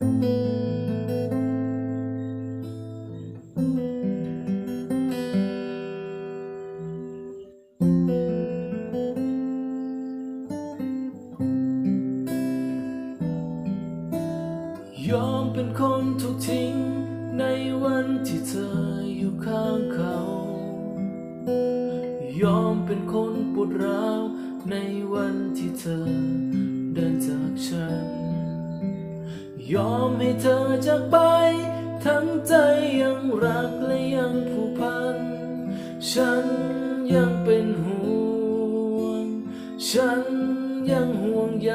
ยอมเป็นคนถูกทิ้งในวันที่เธออยู่ข้างเขา ยอมเป็นคนปวดร้าวในวันที่เธอเดินจากฉัน ยอมให้เธอจากไป ทั้งใจยังรักและยังผูกพัน ฉันยังเป็นห่วง ฉันยังห่วงใย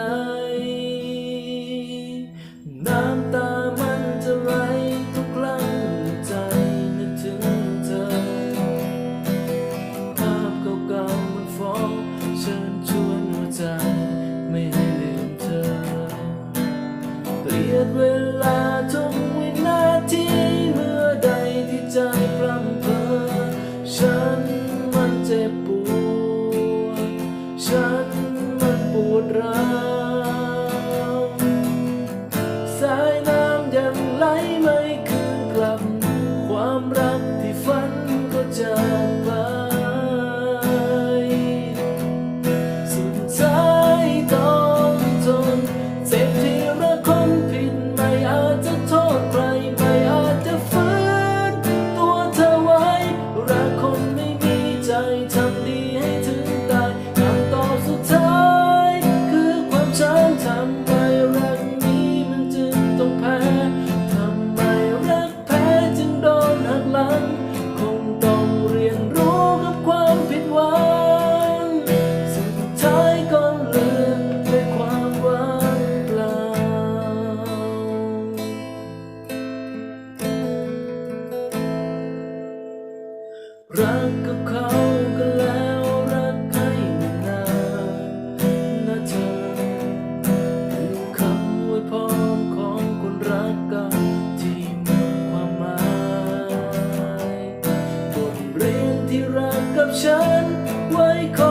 ป รักกับเขาก็แล้วรักให้นานนะเธอคือคำอวยพรของคนรักกันที่มีความหมายบทเรียนที่รักกับฉันไว้คอ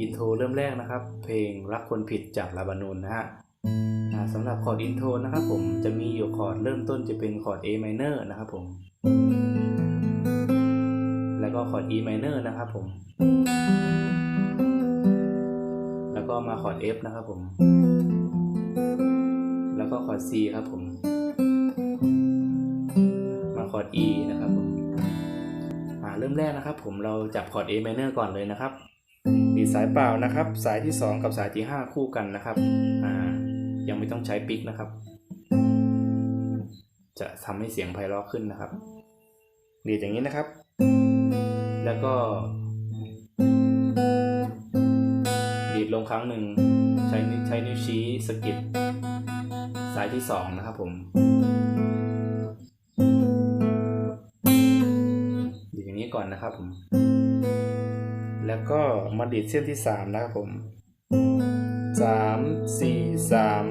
อินโทรเริ่มแรกนะครับ เพลงรักคนผิดจากลาบานูนนะฮะสำหรับคอร์ดอินโทรนะครับผมจะมีอยู่คอร์ดเริ่มต้นจะเป็นคอร์ด A minor นะครับผม แล้วก็คอร์ด E minor นะครับผม แล้วก็มาคอร์ด F นะครับผม แล้วก็คอร์ด C ครับผม มาคอร์ด E นะครับผมเริ่มแรกนะครับผมเราจับคอร์ด A minor ก่อนเลยนะครับ ดีสายเปล่านะครับ สายที่ 2 กับสายที่ 5 คู่กันนะครับอ่ายังไม่ต้องใช้ปิกนะครับ จะทำให้เสียงไพเราะขึ้นนะครับดีดอย่างนี้นะครับ แล้วก็ดีดลงครั้งหนึ่งใช้ใช้นิ้วชี้สกิดสายที่สองนะครับผมดีอย่างนี้ก่อนนะครับผม แล้วก็มาดีดเส้นที่สามนะครับผมสามสี่สาม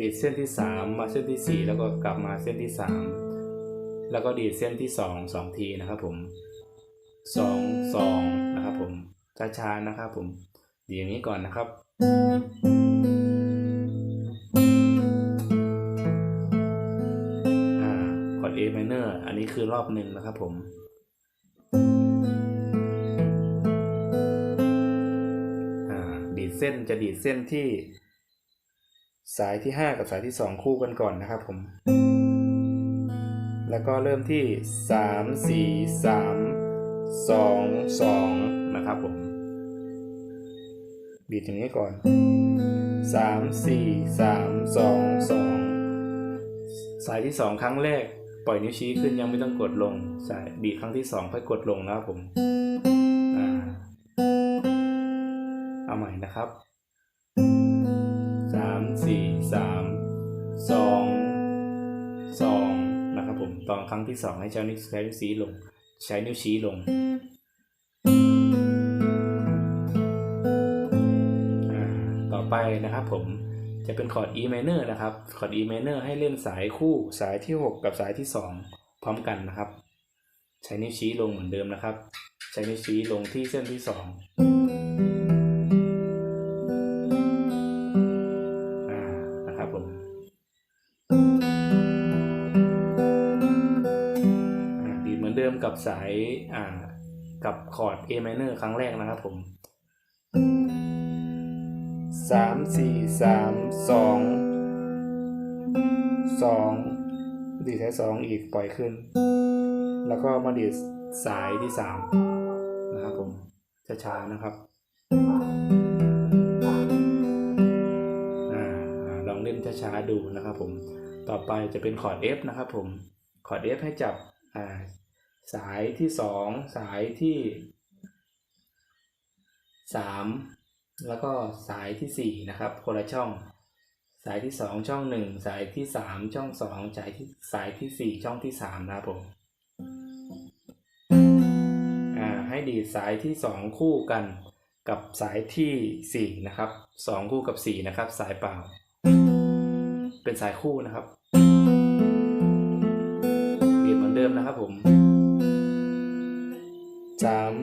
ดีดเส้นที่สามมาเส้นที่สี่แล้วก็กลับมาเส้นที่สามแล้วก็ดีดเส้นที่สองสองทีนะครับผมสองสองนะครับผม ช้าๆนะครับผมดีอย่างนี้ก่อนนะครับอ่าคอร์ด A minor อันนี้คือรอบหนึ่งนะครับผม เส้นจะดีดเส้นที่ สายที่ 5 กับสายที่ 2 คู่กันก่อนนะครับผม แล้วก็เริ่มที่ 3 4 3 2 2 นะครับผมดีดอย่างนี้ก่อนสามสี่สามสองสองสายที่สองครั้งแรก ปล่อยนิ้วชี้ขึ้นยังไม่ต้องกดลง สายบีบครั้งที่สองค่อยกดลงนะครับผม เอาใหม่นะครับสามสี่สามสองสองนะครับผมตอนครั้งที่สองให้ใช้านิ้วใช้นิ้วชี้ลง ใช้นิ้วชี้ลงอ่าต่อไปนะครับผมจะเป็นคอร์ด E minor นะครับ คอร์ด E minor ให้เล่นสายคู่สายที่ 6 กับสายที่ 2 พร้อมกันนะครับ ใช้นิ้วชี้ลงเหมือนเดิมนะครับ ใช้นิ้วชี้ลงที่เส้นที่ 2 สายอ่ากับคอร์ด A minor ครั้งแรกนะครับผม สามสี่สามสองสองดีดสายสองอีกปล่อยขึ้น แล้วก็มาดีดสายที่สามนะครับผมช้าๆนะครับอ่าลองเล่นช้าๆดูนะครับผม ต่อไปจะเป็นคอร์ด F นะครับผม คอร์ด F ให้จับอ่า สายที่สองสายที่สามแล้วก็สายที่สี่นะครับคนละช่อง สายที่สองช่องหนึ่งสายที่สามช่องสองสายที่สายที่สี่ช่องที่สามนะครับผมอ่าให้ดีสายที่สองคู่กันกับสายที่สี่นะครับสองคู่กับสี่นะครับ สายเปล่า เป็นสายคู่นะครับเดีดเหมือนเดิมนะครับผม สาม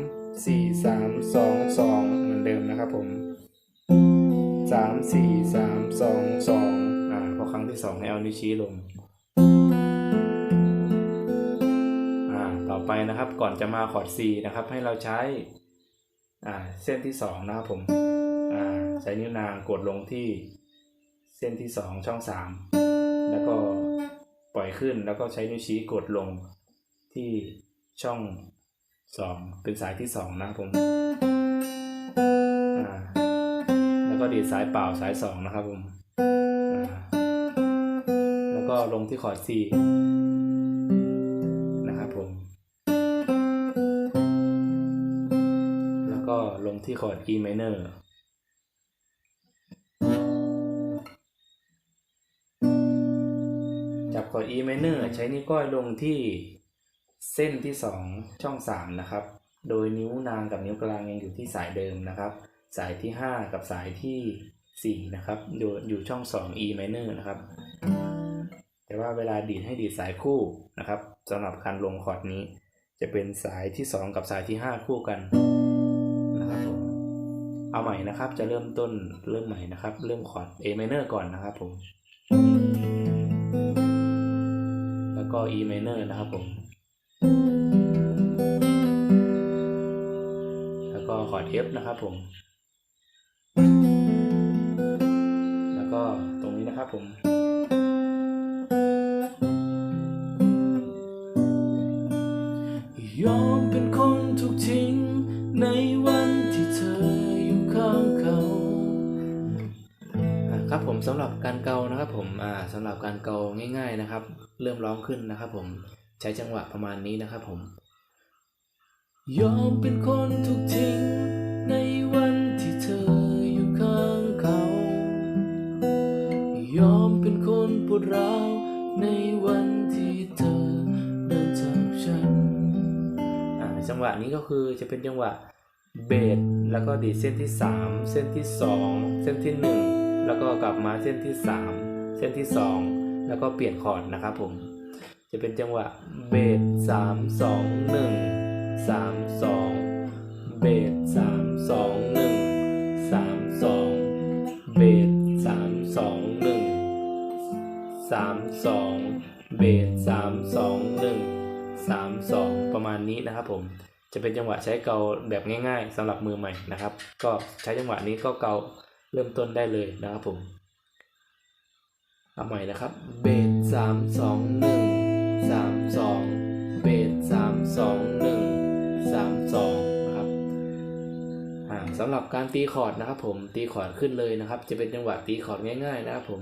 สี่สามสองสองเหมือนเดิมนะครับผมสามสี่สามสองสองอ่าพอครั้งที่สองให้เอานิ้วชี้ลงอ่าต่อไปนะครับก่อนจะมาคอร์ด C นะครับ ให้เราใช้อ่าเส้นที่สองนะครับผมอ่าใช้นิ้วนางกดลงที่เส้นที่สองช่องสามแล้วก็ปล่อยขึ้นแล้วก็ใช้นิ้วชี้กดลงที่ช่อง สองเป็นสายที่สองนะครับผมอ่าแล้วก็ดีดสายเปล่าสายสองนะครับผมอ่าแล้วก็ลงที่คอร์ด C นะครับผม แล้วก็ลงที่คอร์ด E minor จับคอร์ด E minor ใช้นิ้วก้อยลงที่ เส้นที่ 2 ช่อง 3 นะครับ โดยนิ้วนางกับนิ้วกลางยังอยู่ที่สายเดิมนะครับ สายที่ 5 กับสายที่ 4 นะครับอยู่อยู่ช่อง 2 E minor นะครับ แต่ว่าเวลาดีดให้ดีดสายคู่นะครับสำหรับการลงคอร์ดนี้ จะเป็นสายที่ 2 กับสายที่ 5 คู่กันนะครับผมเอาใหม่นะครับจะเริ่มต้นเริ่มใหม่นะครับ เริ่มคอร์ด A minor ก่อนนะครับผม แล้วก็ E minor นะครับผม แล้วก็ขอเทปนะครับผม แล้วก็ตรงนี้นะครับผมยอมเป็นคนทุกทิ้งในวันที่เธออยู่ข้างเขาครับผมสำหรับการเกานะครับผมอ่าสำหรับการเกาง่าย ๆนะครับ เริ่มร้องขึ้นนะครับผม ใช้จังหวะประมาณนี้นะครับผม ยอมเป็นคนถูกทิ้งในวันที่เธออยู่ข้างเขา ยอมเป็นคนปวดร้าวในวันที่เธอเดินจากฉันอ่าจังหวะนี้ก็คือจะเป็นจังหวะเบสแล้วก็ดีดเส้นที่ 3 เส้นที่ 2 เส้นที่ 1 แล้วก็กลับมาเส้นที่ 3 เส้นที่ 2 แล้วก็เปลี่ยนคอร์ดนะครับผม จะเป็นจังหวะเบส3 2 1 3 2เบส3 2 1 3 2เบส3 2 1 3 2เบส3 2 1 3 2ประมาณนี้นะครับผมจะเป็นจังหวะใช้เกาแบบง่าย ๆสำหรับมือใหม่นะครับ ก็ใช้จังหวะนี้ก็เกาเริ่มต้นได้เลยนะครับผมเอาใหม่นะครับเบสสามสองหนึ่ง สามสองเบสสามสองหนึ่งสามสองนะครับอ่าสำหรับการตีคอร์ดนะครับ ผมตีคอร์ดขึ้นเลยนะครับ จะเป็นจังหวะตีคอร์ดง่าย ๆ นะครับผม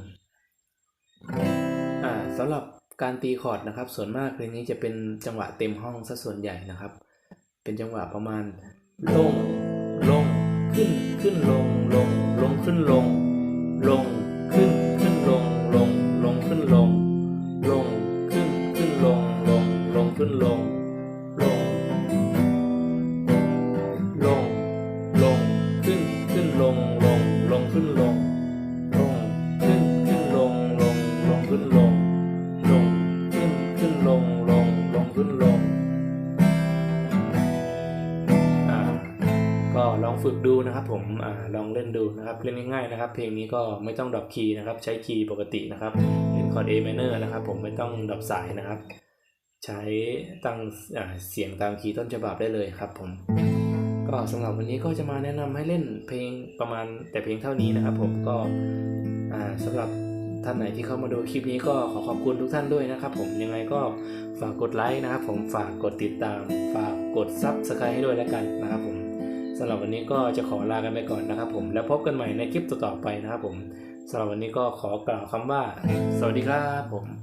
อ่าสำหรับการตีคอร์ดนะครับ ส่วนมากเพลงนี้จะเป็นจังหวะเต็มห้องซะส่วนใหญ่นะครับ เป็นจังหวะประมาณลงลงขึ้นขึ้นลงลงลงขึ้นลงลง ฝึกดูนะครับผมอลองเล่นดูนะครับเล่นง่ายๆนะครับ เพลงนี้ก็ไม่ต้องดรอปคีย์นะครับ ใช้คีย์ปกตินะครับเป็นคอร์ด A minor นะครับ ผมไม่ต้องดรอปสายนะครับ ใช้ตั้งเสียงตามคีย์ต้นฉบับได้เลยครับ ผม ก็สำหรับวันนี้ก็จะมาแนะนำให้เล่นเพลงประมาณแต่เพียงเท่านี้นะครับ ผมก็อ่าสำหรับท่านไหนที่เข้ามาดูคลิปนี้ก็ขอขอบคุณทุกท่านด้วยนะครับ ผมยังไงก็ฝากกดไลค์นะครับ ผมฝากกดติดตาม ฝากกดซับสไครต์ให้ด้วยแล้วกันนะครับผม สำหรับวันนี้ก็จะขอลากันไปก่อนนะครับผม แล้วพบกันใหม่ในคลิปต่อๆไปนะครับผมสำหรับวันนี้ก็ขอกล่าวคำว่า สวัสดีครับผม